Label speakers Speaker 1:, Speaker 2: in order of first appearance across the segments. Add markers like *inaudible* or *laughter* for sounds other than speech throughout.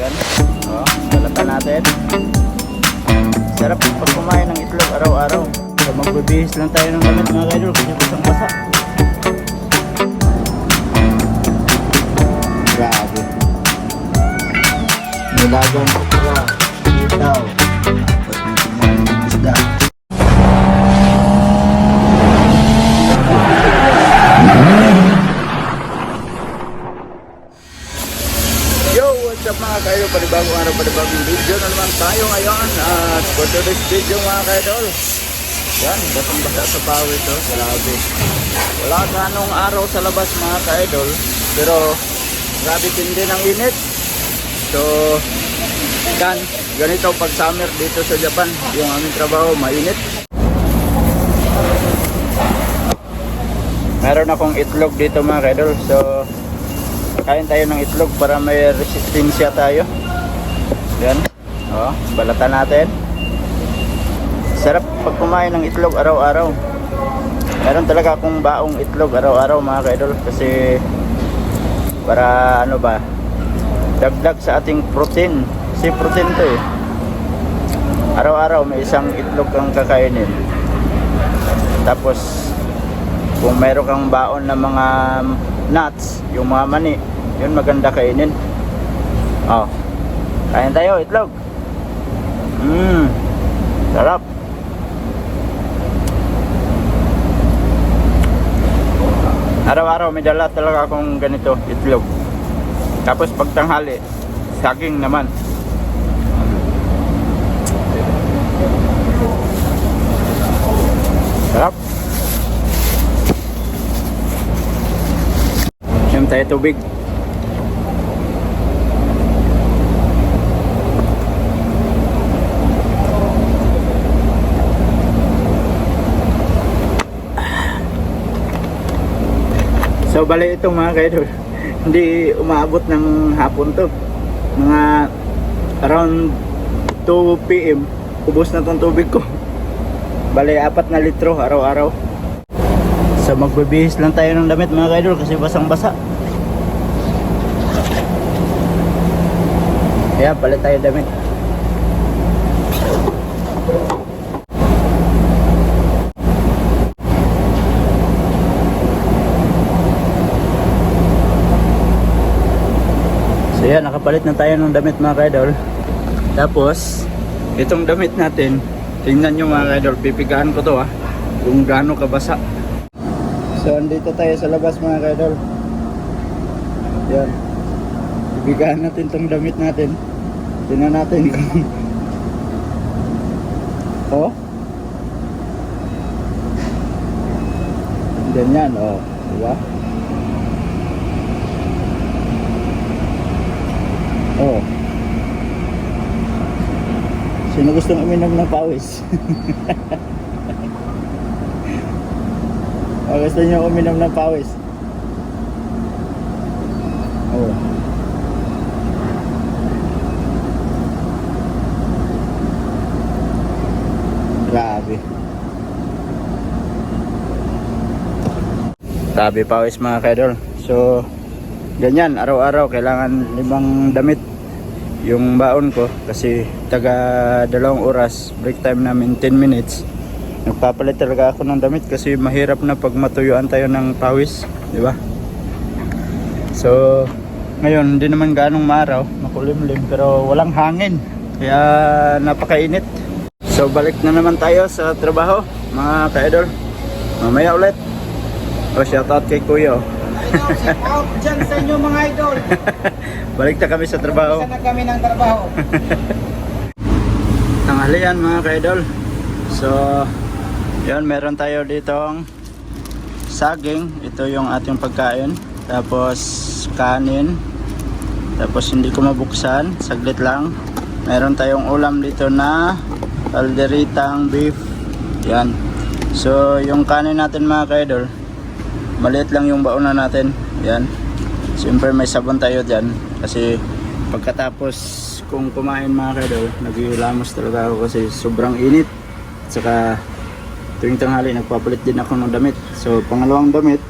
Speaker 1: Yan. O, balatan natin. Sarap pag kumain ng itlog araw-araw. So, magbibihis lang tayo ng damit mga kaidol kasi basang basa. Grabe. Nilagang okra, itaw, tapos may kumain ng isda. Yo, what's up mga kayo? Panibagong araw, panibagong video na naman tayo ngayon. At for today's video mga kaidol, yan, basang basa sa pawis oh, grabe. Wala ganong araw sa labas mga kaidol, pero grabe tindi ng init. So, yan, ganito pag summer dito sa Japan, yung aming trabaho, mainit. Meron akong itlog dito mga kaidol, so kain tayo ng itlog para may resistensya tayo. Yan. Oh, balatan natin. Sarap pag kumain ng itlog araw-araw. Meron talaga akong baong itlog araw-araw mga kaidol kasi para ano ba dagdag sa ating protein. Kasi protein to eh. Araw-araw may isang itlog kang kakainin. Tapos kung meron kang baon ng mga nuts, yung mga mani, yun maganda kainin. Oh. Kain tayo, itlog. Mmm. Sarap. Araw-araw may dala talaga akong ganito, itlog. Tapos pag tanghali, saging naman. Sarap. Tayo tubig. So bali ito mga kaidol, *laughs* hindi umaabot ng hapon to. Mga around 2 p.m. ubos na tong tubig ko. *laughs* Bali apat na litro araw-araw. So magbibihis lang tayo ng damit mga kaidol kasi basang-basa. Kaya palit tayo damit. So yan, nakapalit na tayo ng damit mga kaidol. Tapos, itong damit natin, tingnan nyo mga kaidol, pipigaan ko to ah. Kung gaano kabasa. So, andito tayo sa labas mga kaidol. Yan. Pipigaan natin tong damit natin. Tingnan natin kung... oh? Ganyan, oh. Diba? Oh. Sino gustong uminom ng pawis? *laughs* o gusto niyo uminom ng pawis? Oh. Grabe. Grabe pawis mga kaidol. So, ganyan araw-araw kailangan limang damit. Yung baon ko kasi taga dalawang oras break time namin 10 minutes. Nagpapalit talaga ako ng damit kasi mahirap na pag matuyuan tayo ng pawis di ba? So ngayon hindi naman ganong maaraw makulimlim pero walang hangin. Kaya napakainit. So balik na naman tayo sa trabaho mga ka-idol. Mamaya ulit o shoutout kay kuya oh.
Speaker 2: Shout out dyan sa inyo mga idol. *laughs*
Speaker 1: balik na kami sa trabaho.
Speaker 2: Isa na kami ng trabaho. *laughs*
Speaker 1: tanghalian mga ka-idol. So yun meron tayo ditong saging. Ito yung ating pagkain. Tapos kanin. Tapos hindi ko mabuksan. Saglit lang. Meron tayong ulam dito na kalderitang beef. Yan. So yung kanin natin mga ka-idol maliit lang yung bauna natin yan siyempre may sabon tayo dyan kasi pagkatapos kung kumain mga kadol naghihilamos talaga ako kasi sobrang init saka tuwing tanghali nagpapalit din ako ng damit so pangalawang damit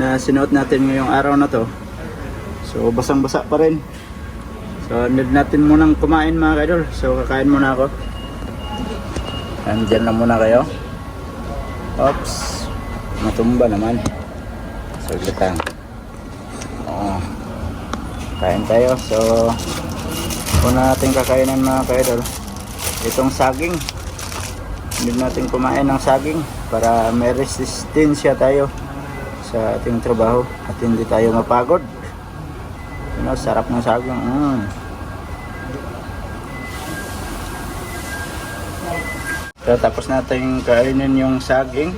Speaker 1: na sinuot natin ngayong araw na to so basang basa pa rin so need natin munang kumain mga kaidol. So, kakain muna ako. Andyan na muna kayo. Oops. Matumba naman. So, lang. Oo. Kain tayo. So, una natin kakainin mga kaidol. Itong saging. Hindi natin kumain ng saging para may resistensya tayo sa ating trabaho at hindi tayo mapagod. You know, sarap ng saging. Mm. Tapos natin kainin yung saging.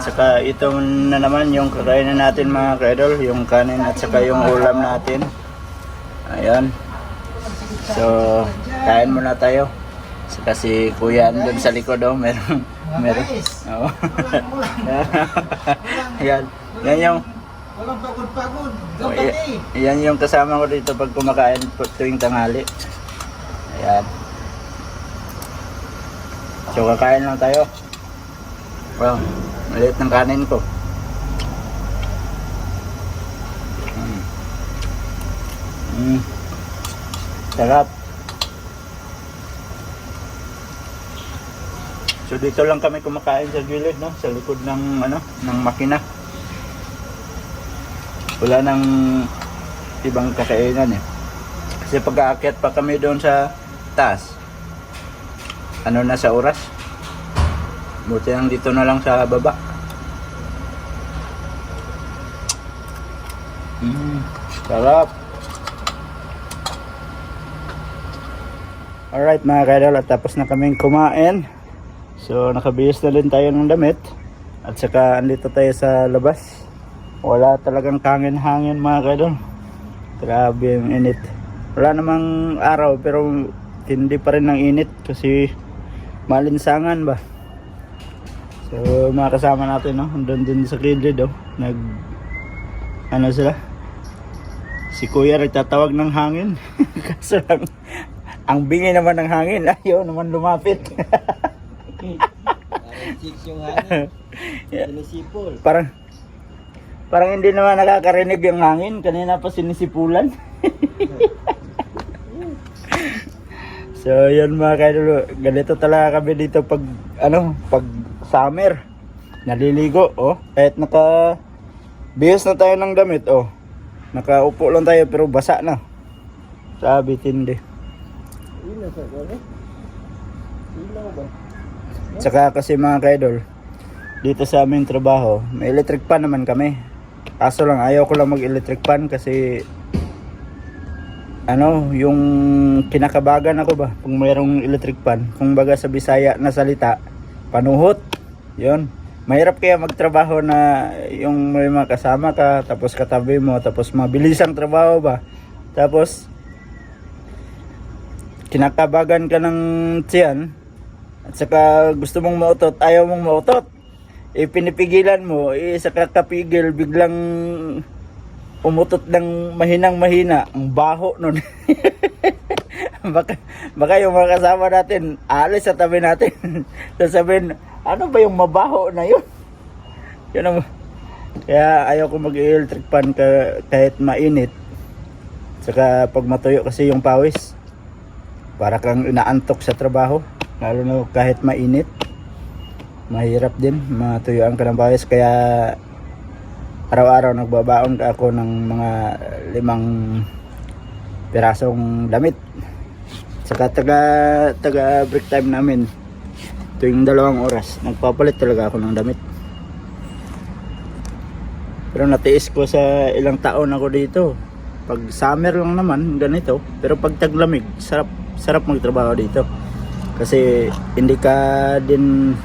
Speaker 1: Saka ito na naman yung kakainin natin mga kaidol, yung kanin at saka yung ulam natin. Ayan. So, kain muna tayo. Saka si Kuya andun sa likod oh, meron meron. Oo. *laughs* Ayan. Yan yung
Speaker 2: Walang pagod-pagod.
Speaker 1: Oh, yan yung kasama ko dito pag kumakain tuwing tanghali. Ayan. So kakain lang tayo. Well, maliit ng kanin ko. Mm. Mm. Sarap. So dito lang kami kumakain sa gilid, no? Sa likod ng ano, ng makina wala nang ibang kakainan eh. Kasi pag aakyat pa kami doon sa taas, ano na sa oras? Buti lang dito na lang sa baba. Mm, sarap. Alright mga kaidol, at tapos na kaming kumain. So nakabihis na rin tayo ng damit. At saka andito tayo sa labas. Wala talagang hangin-hangin mga kaidol. Grabe yung init. Wala namang araw pero hindi pa rin ng init kasi malinsangan ba. So mga kasama natin no, doon din sa kilid oh. Nag ano sila? Si Kuya nagtatawag ng hangin. *laughs* Kaso lang ang bingi naman ng hangin, ayaw naman lumapit.
Speaker 2: Yung hangin. Sinisipol. *laughs*
Speaker 1: parang parang hindi naman nakakarinig yung hangin kanina pa sinisipulan *laughs* so yun mga kaidolo ganito talaga kami dito pag ano pag summer. Naliligo oh. Kahit naka bihis na tayo ng damit oh. Nakaupo lang tayo pero basa na. Sabi tindi. Tsaka kasi mga kaidol, dito sa aming trabaho, may electric fan naman kami. Kaso lang ayaw ko lang mag-electric fan kasi ano, yung kinakabagan ako ba kung mayroong electric fan. Kung baga sa Bisaya na salita, panuhot. 'Yon. Mahirap kaya magtrabaho na yung may mga kasama ka, tapos katabi mo, tapos mabilis ang trabaho ba. Tapos kinakabagan ka ng tiyan, at saka gusto mong mautot, ayaw mong mautot. Eh pinipigilan mo, eh sa kakapigil biglang umutot ng mahinang mahina. Ang baho nun. *laughs* baka, baka yung mga kasama natin, alis sa tabi natin. *laughs* Sasabihin, ano ba yung mabaho na yun? *laughs* Yun ang, kaya ayaw ko mag-electric fan ka, kahit mainit. Saka pag matuyo kasi yung pawis, para kang inaantok sa trabaho lalo na kahit mainit mahirap din matuyuan ka ng pawis kaya araw-araw nagbabaon ako ng mga limang pirasong damit. Saka taga taga break time namin tuwing dalawang oras nagpapalit talaga ako ng damit. Pero natiis ko sa ilang taon ako dito. Pag summer lang naman ganito. Pero pag taglamig sarap sarap magtrabaho dito. Kasi hindi ka din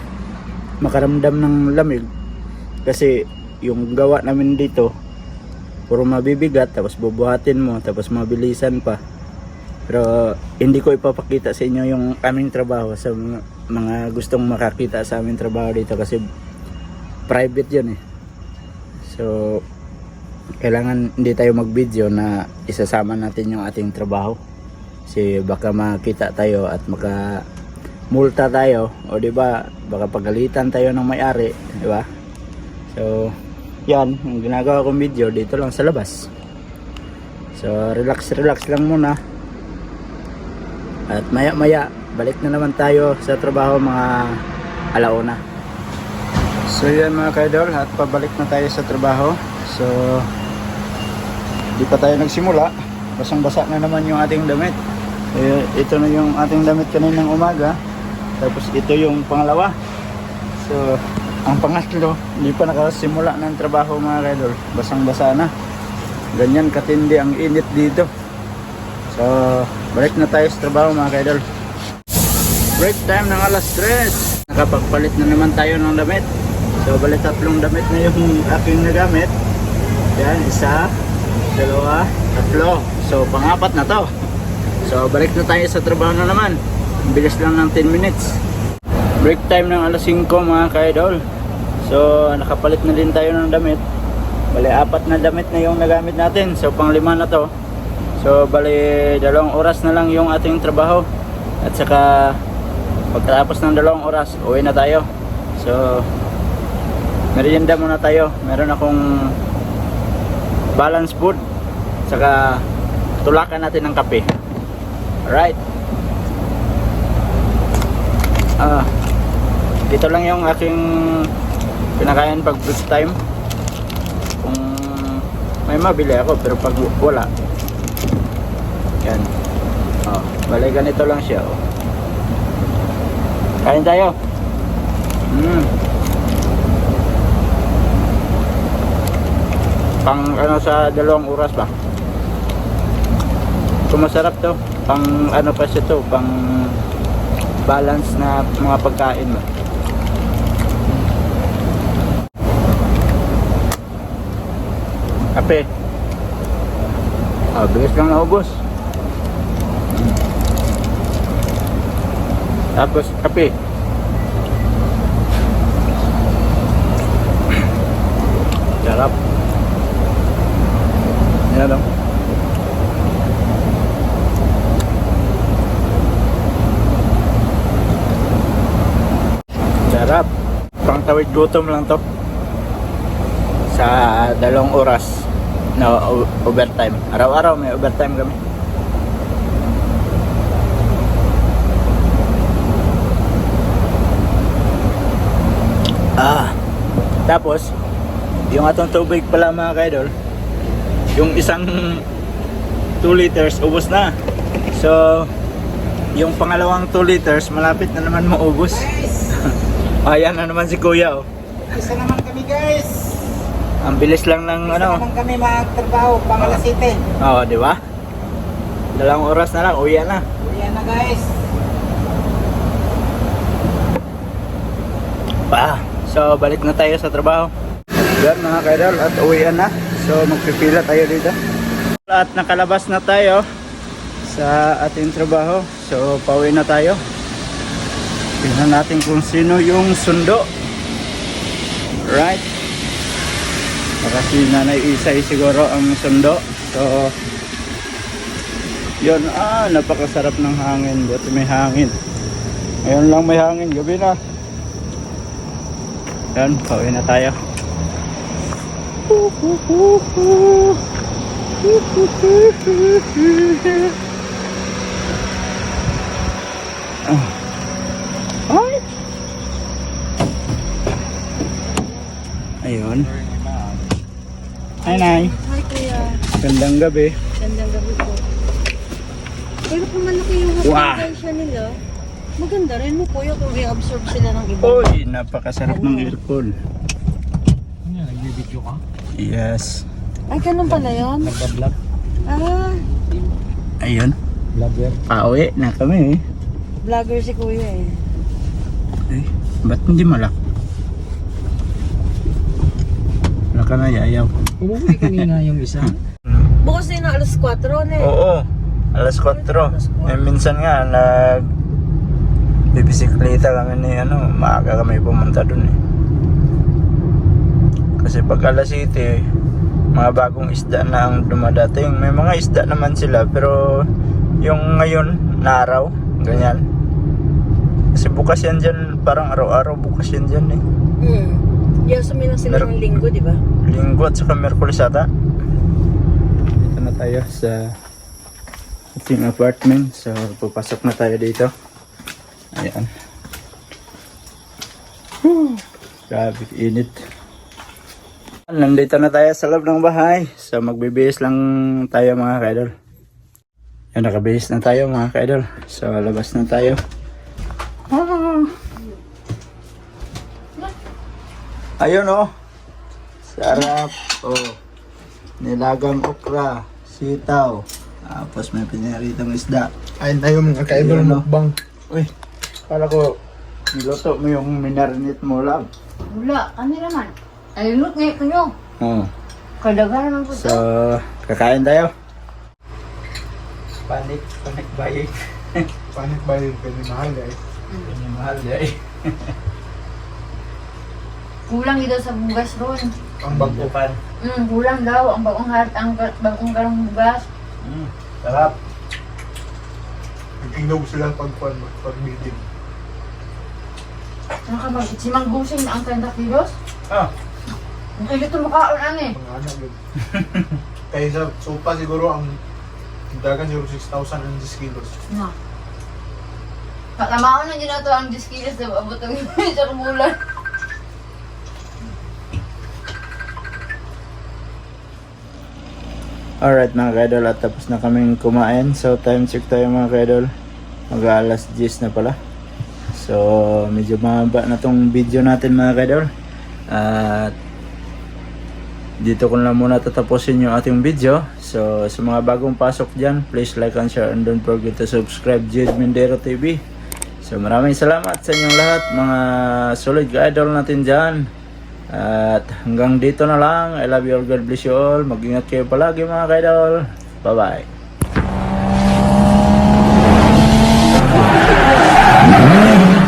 Speaker 1: makaramdam ng lamig. Kasi yung gawa namin dito puro mabibigat tapos bubuhatin mo tapos mabilisan pa. Pero hindi ko ipapakita sa inyo yung aming trabaho sa mga, gustong makakita sa aming trabaho dito kasi private yun eh. So kailangan hindi tayo mag video na isasama natin yung ating trabaho. Kasi baka makita tayo at maka multa tayo o di ba? Baka pagalitan tayo ng may-ari di ba? So yan ang ginagawa kong video dito lang sa labas so relax relax lang muna At maya maya, balik na naman tayo sa trabaho mga alauna. So yan mga kaidol, at pabalik na tayo sa trabaho. So, di pa tayo nagsimula. Basang-basa na naman yung ating damit. Eh, ito na yung ating damit kaninang umaga. Tapos ito yung pangalawa. So, ang pangatlo, hindi pa nakasimula ng trabaho mga kaidol. Basang-basa na. Ganyan katindi ang init dito. So, balik na tayo sa trabaho mga kaidol. Break time ng alas 3. Nakapagpalit na naman tayo ng damit. So, balik tatlong damit na yung aking nagamit. Yan, isa, dalawa, tatlo. So, pangapat na to. So, balik na tayo sa trabaho na naman. Bilis lang ng 10 minutes. Break time ng alas 5 mga ka-idol. So, nakapalit na din tayo ng damit. Bali, apat na damit na yung nagamit natin. So, pang lima na to. So, bali, dalawang oras na lang yung ating trabaho. At saka, pagkatapos ng dalawang oras, uwi na tayo. So, merienda muna tayo. Meron akong balance food. Saka, tulakan natin ng kape. Alright. Ah, dito lang yung aking pinakain pag break time. Kung may mabili ako, pero pag wala, yan. Oh, bali ganito lang siya. Oh. Kain tayo. Mm. Pang ano sa dalawang oras ba? So masarap to. Pang ano pa siya to, pang balance na mga pagkain mo. Kape. Ah, bilis lang naubos. Tapos kape. Sarap. Yan o. Sarap. Pangtawid gutom lang to. Sa dalawang oras na o- overtime. Araw-araw may overtime kami. Ah. Tapos, yung atong tubig pala mga kaidol, yung isang 2 liters ubos na. So, yung pangalawang 2 liters malapit na naman maubos. *laughs* Ayan na naman si Kuya oh.
Speaker 2: Isa naman kami guys.
Speaker 1: Ang bilis lang ng
Speaker 2: Isa
Speaker 1: ano.
Speaker 2: naman kami magtrabaho pang alas 7.
Speaker 1: Oo, di ba? Dalawang oras na lang, uwi na.
Speaker 2: Yan na guys.
Speaker 1: Pa. So, balik na tayo sa trabaho. Yan mga kaidol, at uwian na. So, magpipila tayo dito. At nakalabas na tayo sa ating trabaho. So, pauwi na tayo. Tingnan natin kung sino yung sundo. Right. Baka si Nanay Isay siguro ang sundo. So, yun, ah, napakasarap ng hangin. Buti may hangin. Ngayon lang may hangin, gabi na. Yan, pauwi na tayo. Ah. Ay! Ayun. Hi, Nay.
Speaker 3: Hi kuya,
Speaker 1: Gandang gabi.
Speaker 3: gandang gabi po. Pero kung malaki yung
Speaker 1: Wow.
Speaker 3: hospitalisation nila, maganda rin mo kuya kung i-absorb sila ng iba.
Speaker 1: Uy, napakasarap ng aircon.
Speaker 2: Ano, nagbibideo ka?
Speaker 1: Yes.
Speaker 3: Ay, ganun pala yun?
Speaker 2: Nagbablog?
Speaker 3: Ah,
Speaker 1: Ayun.
Speaker 2: Vlogger?
Speaker 1: Pauwi na kami eh.
Speaker 3: vlogger si kuya eh.
Speaker 1: Ay, ba't hindi malak? Wala ka na yayaw.
Speaker 2: Umuwi kanina yung isa.
Speaker 3: Bukas din na alas 4 na eh.
Speaker 1: Oo. Alas 4. Eh, minsan nga, nag bibisikleta kami ni ano, maaga kami pumunta dun eh. Kasi pag alas 7, mga bagong isda na ang dumadating. May mga isda naman sila, pero yung ngayon, na araw, ganyan. Kasi bukas yan dyan, parang araw-araw bukas yan dyan eh.
Speaker 3: Hmm. Yasumi lang sila
Speaker 1: Mer-
Speaker 3: ng linggo, di ba?
Speaker 1: Linggo at saka Merkulis ata. Dito na tayo sa yung apartment. So, pupasok na tayo dito. Ayan. Whew. Grabe, init. Nandito na tayo sa loob ng bahay. So, magbibihis lang tayo mga kaidol. Yan, nakabihis na tayo mga kaidol. So, labas na tayo. Ah. Ayun oh. Sarap. Oh. Nilagang okra. Sitaw. Tapos may pinaritong isda.
Speaker 2: Ayun tayo mga
Speaker 1: ka-idol,
Speaker 2: mukbang.
Speaker 1: Uy, para ko niluto mo yung minarinate mo lab.
Speaker 3: Wala, ano naman? Ayunot ngayon ko nyo.
Speaker 1: Oh.
Speaker 3: Kadaga naman po
Speaker 1: So, kakain tayo. Panik, panik buying. *laughs*
Speaker 2: Panik ba yung pwede mahal guys?
Speaker 1: Yan yung mahal eh. *laughs*
Speaker 3: Kulang daw sa bugas ron.
Speaker 2: Ang bago.
Speaker 1: Bukan.
Speaker 3: Mm, kulang daw. Ang bagong heart, ang bagong garong bugas.
Speaker 1: Mm, sarap.
Speaker 2: Nagtingnog sila pag pag, pag meeting.
Speaker 3: Ano ka mag si Mang Gusing ang 30 kilos?
Speaker 1: Ah,
Speaker 3: Ang ilo tumakaon ano eh.
Speaker 2: Mga anak yun. *laughs* Kaya sa sopa siguro ang dagan siguro 6,000 and 10 kilos.
Speaker 3: Na. Patamaon na dyan na to ang 10 kilos na abot ang *laughs* isang
Speaker 1: Alright mga kaidol at tapos na kaming kumain. So time check tayo mga kaidol. Mag alas 10 na pala. So medyo mahaba na tong video natin mga kaidol. At dito ko na muna tatapusin yung ating video. So sa mga bagong pasok dyan, please like and share and don't forget to subscribe Jade Mindero TV. So maraming salamat sa inyong lahat mga solid ka-idol natin dyan. At hanggang dito na lang. I love you all. God bless you all. Mag-ingat kayo palagi mga kaidol. Bye-bye. Mm-hmm. *laughs*